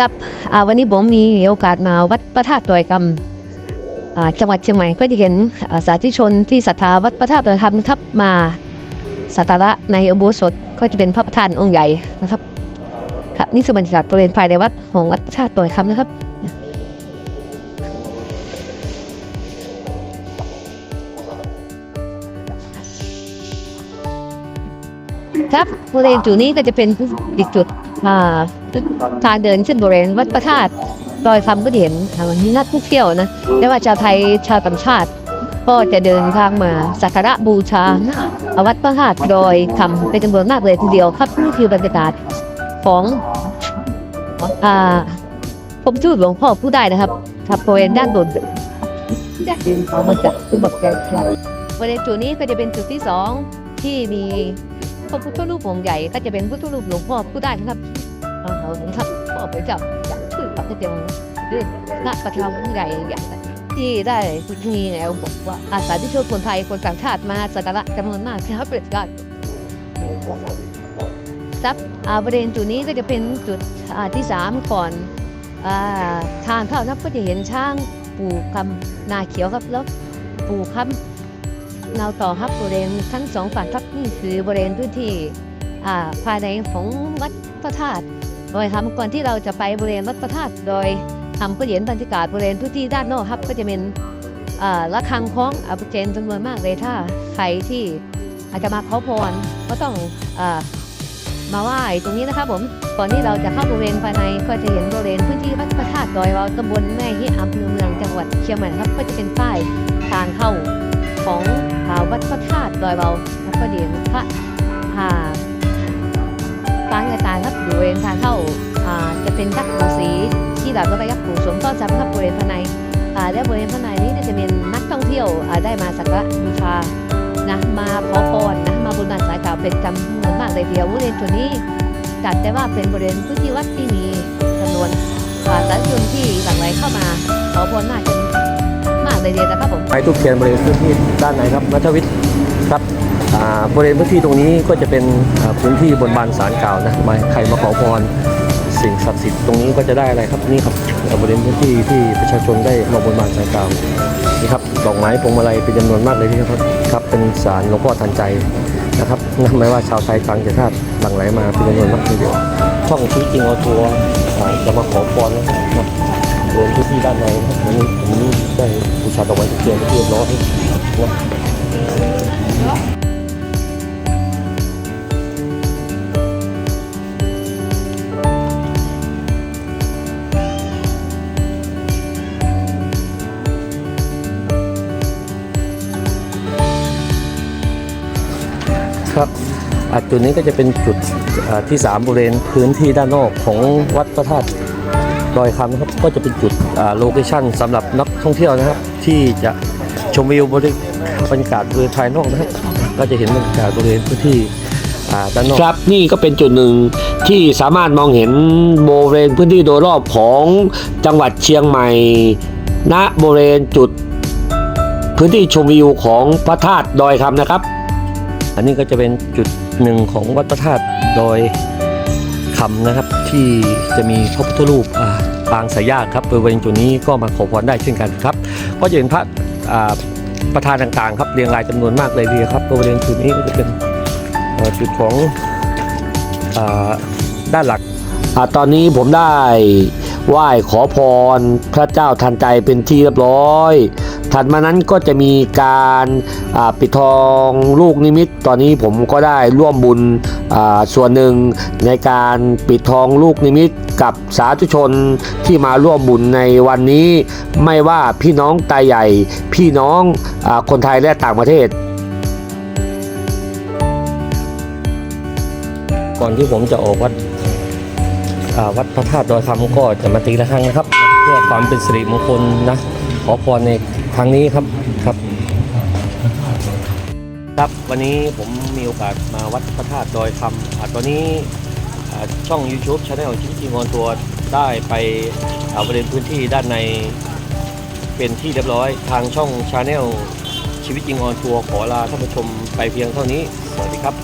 ครับวันนี้ผมมีโอกาสมาวัดพระธาตุดอยคำจังหวัดเชียงใหม่ก็จะเห็นสาธุชนที่ศรัทธาวัดพระธาตุดอยคำทับมาสักการะในอุโบสถก็จะเป็นพระประธานองค์ใหญ่นะครับครับนี่คือบรรยากาศบริเวณภายในวัดของวัดพระธาตุดอยคำนะครับ ครับบริเวณจุดนี้ก็จะเป็นอีกจุดทางเดินขึ้นบริเวณวัดพระธาตุดอยคำก็เห็นอ่าวันนี้นักท่องเที่ยวนะไม่ว่าชาวไทยชาวต่างชาติ ก็จะเดินทางมาสักการะบูชาวัดพระธาตุดอยคำเป็นจำนวนมากเลยทีเดียวครับนี่คือบรรยากาศของอ่าผมชื่อหลวงพ่อผู้ได้นะครับครับบริเวณด้านบนเอามาจากที่บอกแกครับบริเวณจุดนี้ก็จะเป็นจุดที่สองที่มี พระพุทธรูปองค์ใหญ่ก็จะเป็นพุทธรูปหลวงพ่อผู้ได้นะครับเอาเอาครับพ่อไปจับจับชื่อพระเจ้าด้วยพระประธานองค์ใหญ่อย่างนั้นที่ได้มีแนวบอกว่าอาสาที่ช่วยคนไทยคนต่างชาติมาสักการะจำนวนมากที่เขาเปิดกันครับอ่าบริเวณจุดนี้ก็จะเป็นจุดอ่าที่สามก่อนอาทางเข้านับก็จะเห็นช้างปลูกคำนาเขียวครับแล้วปลูกคำ แนวต่อครับบริเวณทั้งสองฝั่งครับนี่คือบริเวณพื้นที่อ่าภายในของวัดพระธาตุโดยครับก่อนที่เราจะไปบริเวณวัดพระธาตุโดยทำก็เห็นบรรยากาศบริเวณพื้นที่ด้านนอกครับ ก็จะเป็นระฆังคล้องอาเจนจำนวนมากเลยถ้าใครที่อาจจะมาขอพรก็ต้องอมาไหว้ตรงนี้นะครับผมก่อนที่เราจะเข้าบริเวณภายในก็จะเห็นบริเวณพื้นที่วัดพระธาตุดอยวาตำบลแม่ฮิอำเภอเมืองจังหวัดเชียงใหม่ครับ ก็จะเป็นป้ายทางเข้าของ ดพระธาตุดอยวาวแล้วก็เดี๋ยวพระอ่าปางกระจายครับอยู่เวณทางเข้าอ่าจะเป็นจักรปูสีที่เราก็ไปยักษ์ปู่สมต้อนรับครับบริเวณภายในอ่าและบริเวณภายในนี้จะเป็นนักท่องเที่ยวอ่าได้มาสักการะบูชานะมาขอพรนะมาบุญมาสายกล่าวเป็นจำนวนมากเลยทีเดียวบริเวณจุดนี้จัดแต่ว่าเป็นบริเวณพื้นที่วัดที่มีจำนวนอ่าสาธุชนที่หลั่งไหลเข้ามาขอพรมากจน เลยเดียวนะครับผมไม้ทุกเทียนบริเวณพื้นที่ด้านในครับนัทวิทย์ครับบริเวณพื้นที่ตรงนี้ก็จะเป็นพื้นที่บนบานสารกล่าวนะมาใครมาขอพรสิ่งศักดิ์สิทธิ์ตรงนี้ก็จะได้อะไรครับนี่ครับบริเวณพื้นที่ที่ประชาชนได้มาบนบานสารกล่าวนี่ครับดอกไม้พวงมาลัยเป็นจำนวนมากเลยที่ครับครับเป็นสารหลวงพ่อทันใจนะครับนะไม่ว่าชาวไทยต่างชาติหลั่งไหลมาเป็นจำนวนมากทีเดียวช่องชีวิตจริงเอาทัวจะมาขอพรนะครับบริเวณพื้นที่ด้านในนะครับวันนี้ผมได้ ดอกไม้ทุกเทียนเรียบร้อยครับจุดนี้ก็จะเป็นจุดที่สามบริเวณพื้นที่ด้านนอกของวัดพระธาตุ ดอยคำนะครับก็จะเป็นจุดโลเคชั่นสำหรับนักท่องเที่ยวนะครับ ที่จะชมวิวบริบรรยากาศบริเวณภายนอกนะครับ ก็จะเห็นบรรยากาศบริเวณพื้นที่อ่าด้านนอกครับนี่ก็เป็นจุดหนึ่งที่สามารถมองเห็นบริเวณพื้นที่โดยรอบของจังหวัดเชียงใหม่ ณบริเวณจุด พื้นที่ชมวิวของพระธาตุดอยคำนะครับ อันนี้ก็จะเป็นจุดหนึ่งของวัดพระธาตุดอยคำนะครับ ที่จะมีพระพุทธรูปอ่า ปางสายาครับบริเวณจุดนี้ก็มาขอพรได้เช่นกันครับ ก็จะเห็นพระประธานต่างๆ ครับเรียงรายจำนวนมากเลยทีเดียวครับบริเวณจุดนี้ก็จะเป็นจุดของอด้านหลักอตอนนี้ผมได้ ไหว้ขอพร พระเจ้าทันใจเป็นที่เรียบร้อย ถัดมานั้นก็จะมีการปิดทองลูกนิมิต ตอนนี้ผมก็ได้ร่วมบุญอ่าส่วนหนึ่งในการปิดทองลูกนิมิตกับสาธุชนที่มาร่วมบุญในวันนี้ ไม่ว่าพี่น้องตายใหญ่ พี่น้องอคนไทยและต่างประเทศก่อนที่ผมจะออกวัด วัดพระธาตุดอยคำก็จะมาตีละครั้งนะครับ เพื่อความเป็นสิริมงคลนะขอพรในครั้งนี้ครับครับ ครับวันนี้ผมมีโอกาสมาวัดพระธาตุดอยคำตอนนี้ช่อง YouTube Channel ชิ้นจีมอนทัวได้ไปบริเวณพื้นที่ด้านในเป็นที่เรียบร้อยทางช่อง Channel ชีวิตจริงออนทัวร์ขอลาท่านผู้ชมไปเพียงเท่านี้ สวัสดีครับ